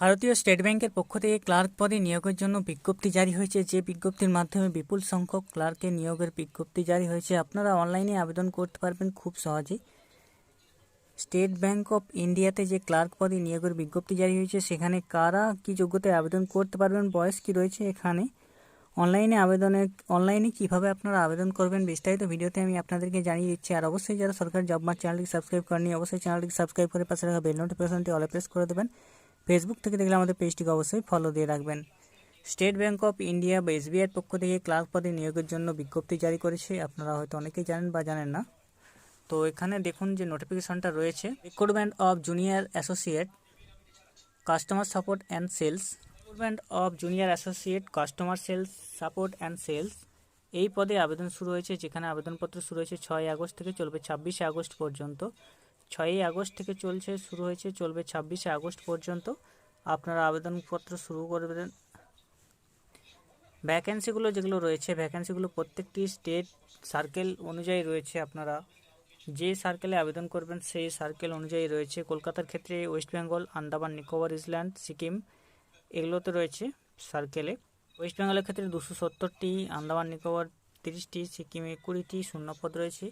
ভারতীয় স্টেট ব্যাংকের পক্ষ থেকে ক্লার্ক পদে নিয়োগের জন্য বিজ্ঞপ্তি জারি হয়েছে। যে বিজ্ঞপ্তির মাধ্যমে বিপুল সংখ্যক ক্লার্কের নিয়োগের বিজ্ঞপ্তি জারি হয়েছে। আপনারা অনলাইনে আবেদন করতে পারবেন খুব সহজেই স্টেট ব্যাংক অফ ইন্ডিয়াতে যে ক্লার্ক পদে নিয়োগের বিজ্ঞপ্তি জারি হয়েছে, সেখানে কারা কি যোগ্যতায় আবেদন করতে পারবেন, বয়স কি রয়েছে এখানে, অনলাইনে আবেদনে অনলাইনে কীভাবে আপনারা আবেদন করবেন বিস্তারিত ভিডিওতে আমি আপনাদেরকে জানিয়ে দিচ্ছি। আর অবশ্যই যারা সরকারি জব মার্ট চ্যানেলটিকে সাবস্ক্রাইব করেনি অবশ্যই চ্যানেলটিকে সাবস্ক্রাইব করে পাশে রাখা বেল নোটিফিকেশনটি অলে প্রেস করে দেবেন। ফেসবুক থেকে দেখলে আমাদের পেজটিকে অবশ্যই ফলো দিয়ে রাখবেন। স্টেট ব্যাংক অফ ইন্ডিয়া বা এসবিআইয়ের পক্ষ থেকে ক্লার্ক পদে নিয়োগের জন্য বিজ্ঞপ্তি জারি করেছে। আপনারা হয়তো অনেকেই জানেন বা জানেন না। তো এখানে দেখুন যে নোটিফিকেশনটা রয়েছে। Recruitment of junior associate customer support and sales recruitment of junior associate customer sales support and sales এই পদে আবেদন শুরু হয়েছে, যেখানে আবেদনপত্র শুরু হয়েছে ছয় আগস্ট থেকে চলবে ছাব্বিশে আগস্ট পর্যন্ত। ছয়ই আগস্ট থেকে চলছে, শুরু হয়েছে, চলবে ছাব্বিশে আগস্ট পর্যন্ত। আপনারা আবেদনপত্র শুরু করবেন। ভ্যাকেন্সিগুলো যেগুলো রয়েছে, ভ্যাকেন্সিগুলো প্রত্যেকটি স্টেট সার্কেল অনুযায়ী রয়েছে আপনারা। যে সার্কেলে আবেদন করবেন, সেই সার্কেল অনুযায়ী রয়েছে। কলকাতার ক্ষেত্রে West Bengal, Andaman, Nicobar, island, Sikkim এগুলোতে রয়েছে সার্কেলে। ওয়েস্ট বেঙ্গলের ক্ষেত্রে দুশো সত্তরটি, আন্দামান, নিকোবর তিরিশটি, সিকিমে কুড়িটি শূন্যপদ রয়েছে।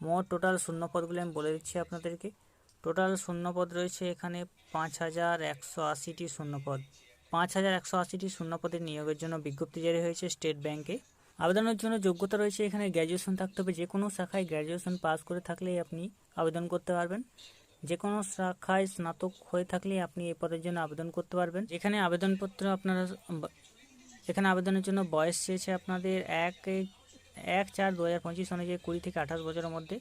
মোট টোটাল শূন্যপদগুলি আমি বলে দিচ্ছি আপনাদেরকে। টোটাল শূন্যপদ রয়েছে এখানে পাঁচ হাজার একশো আশিটি শূন্যপদ। পাঁচ হাজার একশো আশিটি শূন্যপদের নিয়োগের জন্য বিজ্ঞপ্তি জারি হয়েছে স্টেট ব্যাংকে। আবেদনের জন্য যোগ্যতা রয়েছে এখানে গ্র্যাজুয়েশন থাকতে হবে। যে কোনো শাখায় গ্র্যাজুয়েশন পাস করে থাকলেই আপনি আবেদন করতে পারবেন। যে কোনো শাখায় স্নাতক হয়ে থাকলে আপনি এই পদের জন্য আবেদন করতে পারবেন। এখানে আবেদনপত্র আপনারা, এখানে আবেদনের জন্য বয়স চেয়েছে আপনাদের এক এক চার দু হাজার পঁচিশ অনুযায়ী কুড়ি থেকে আঠাশ বছরের মধ্যে,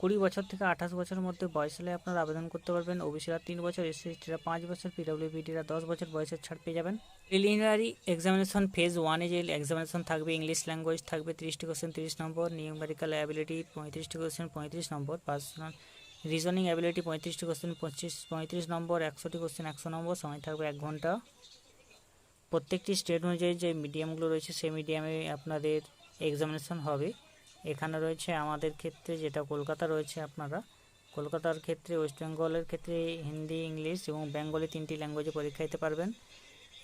কুড়ি বছর থেকে আঠাশ বছরের মধ্যে বয়স হলে আপনারা আবেদন করতে পারবেন। ওবিসিরা তিন বছর এসসি এসটিরা পাঁচ বছর পিডব্লিউবিডিরা দশ বছর বয়সের ছাড় পেয়ে যাবেন। প্রিলিমিনারি এক্সামিনেশন ফেজ ওয়ানে যে এক্সামিনেশন থাকবে, ইংলিশ ল্যাঙ্গুয়েজ থাকবে, তিরিশটি কোশ্চেন তিরিশ নম্বর, নিউমেরিক্যাল অ্যাবিলিটি পঁয়ত্রিশটি কোশ্চেন পঁয়ত্রিশ নম্বর, পার্সোনাল রিজনিং অ্যাবিলিটি পঁয়ত্রিশটি কোশ্চেন পঁচিশ, পঁয়ত্রিশ নম্বর একশোটি কোশ্চেন একশো নম্বর, সময় থাকবে এক ঘণ্টা। প্রত্যেকটি স্টেট অনুযায়ী যে মিডিয়ামগুলো রয়েছে, সেই মিডিয়ামে আপনাদের এক্সামিনেশন হবে। এখানে রয়েছে আমাদের ক্ষেত্রে যেটা কলকাতা রয়েছে আপনারা, কলকাতার ক্ষেত্রে ওয়েস্ট বেঙ্গলের ক্ষেত্রে হিন্দি ইংলিশ এবং বেঙ্গলি তিনটি ল্যাঙ্গুয়েজে পরীক্ষা দিতে পারবেন।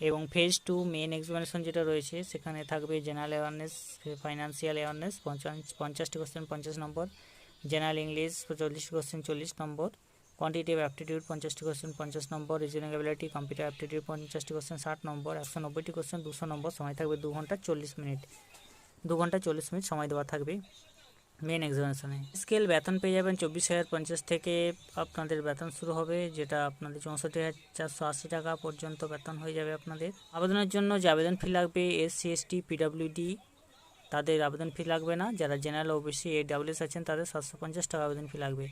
এবং ফেজ টু মেন এক্সামিনেশন যেটা রয়েছে, সেখানে থাকবে জেনারেল অ্যাওয়ারনেস ফাইন্যান্সিয়াল অ্যাওয়ারনেস পঞ্চাশটি কোশ্চেন পঞ্চাশ নম্বর। জেনারেল ইংলিশ চল্লিশটি কোশ্চেন চল্লিশ নম্বর। কোয়ান্টিটিভ অ্যাপটিটিউড পঞ্চাশটি কোশ্চেন পঞ্চাশ নম্বর। রিজনিং অ্যাবিলিটি কম্পিউটার অ্যাপটিটিউড পঞ্চাশটি কোশ্চেন ষাট নম্বর। একশো নব্বইটি কোশ্চেন দুশো নম্বর। সময় থাকবে দু ঘণ্টা চল্লিশ মিনিট। দু ঘণ্টা চল্লিশ মিনিট সময় দেওয়া থাকবে মেন এক্সামিনেশনে স্কেল বেতন পেয়ে যাবেন চব্বিশ হাজার পঞ্চাশ থেকে আপনাদের বেতন শুরু হবে, যেটা আপনাদের চৌষট্টি হাজার চারশো আশি টাকা পর্যন্ত বেতন হয়ে যাবে আপনাদের। আবেদনের জন্য যে আবেদন ফি লাগবে S C S T PWD তাদের আবেদন ফি লাগবে না। যারা জেনারেল ওবিসি এ ডাব্লিউএস আছেন, তাদের সাতশো পঞ্চাশ টাকা আবেদন ফি লাগবে।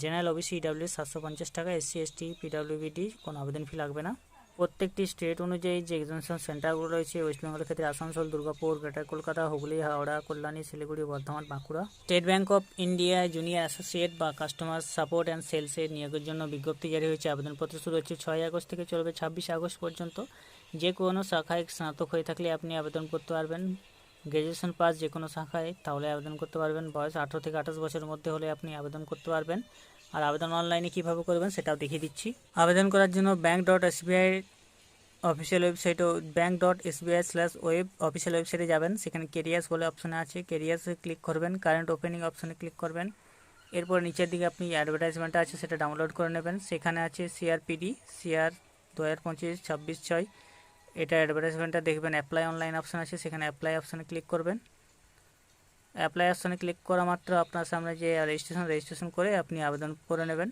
জেনারেল ওবিসি ইডাব্লিউএস সাতশো পঞ্চাশ টাকা S C S T PWBD কোনো আবেদন ফি লাগবে না। প্রত্যেকটি স্টেট অনুযায়ী যে এক্সামিনেশন সেন্টারগুলো রয়েছে ওয়েস্ট বেঙ্গলের ক্ষেত্রে Asansol, Durgapur greater Kolkata, Hooghly, Howrah, Kalyani, Siliguri, Bardhaman, Bankura. State Bank of India junior associate বা কাস্টমার সাপোর্ট অ্যান্ড সেলসের নিয়োগের জন্য বিজ্ঞপ্তি জারি হয়েছে। আবেদনপত্র শুরু হচ্ছে ছয় আগস্ট থেকে চলবে ছাব্বিশে আগস্ট পর্যন্ত। যে কোনো শাখায় স্নাতক হয়ে থাকলে আপনি আবেদন করতে পারবেন। গ্র্যাজুয়েশন পাস যে কোনো শাখায় তাহলে আবেদন করতে পারবেন। বয়স আঠারো থেকে আঠাশ বছরের মধ্যে হলে আপনি আবেদন করতে পারবেন। আর আবেদন অনলাইনে কীভাবে করবেন সেটাও দেখিয়ে দিচ্ছি। আবেদন করার জন্য bank dot SBI official ওয়েবসাইটও bank dot SBI slash web official ওয়েবসাইটে যাবেন। সেখানে কেরিয়ার্স বলে অপশানে আছে। কেরিয়ার্সে ক্লিক করবেন কারেন্ট ওপেনিং অপশানে ক্লিক করবেন। এরপর নিচের দিকে আপনি অ্যাডভার্টাইজমেন্টটা আছে সেটা ডাউনলোড করে নেবেন। সেখানে আছে সিআরপিডি সিআর দু হাজার পঁচিশ, ছাব্বিশ, ছয়। এটা অ্যাডভার্টাইজমেন্টটা দেখবেন অ্যাপ্লাই অনলাইন অপশান আছে। সেখানে অ্যাপ্লাই অপশানে ক্লিক করবেন। অ্যাপ্লাই অপশানে ক্লিক করা মাত্র আপনার সামনে যে রেজিস্ট্রেশন রেজিস্ট্রেশন করে আপনি আবেদন করে নেবেন।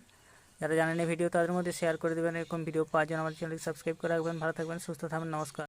যারা জানেন ভিডিও, তাদের মধ্যে শেয়ার করে দেবেন। এরকম ভিডিও পাওয়ার জন্য আমাদের চ্যানেলটি সাবস্ক্রাইব করে রাখবেন। ভালো থাকবেন, সুস্থ থাকবেন। নমস্কার।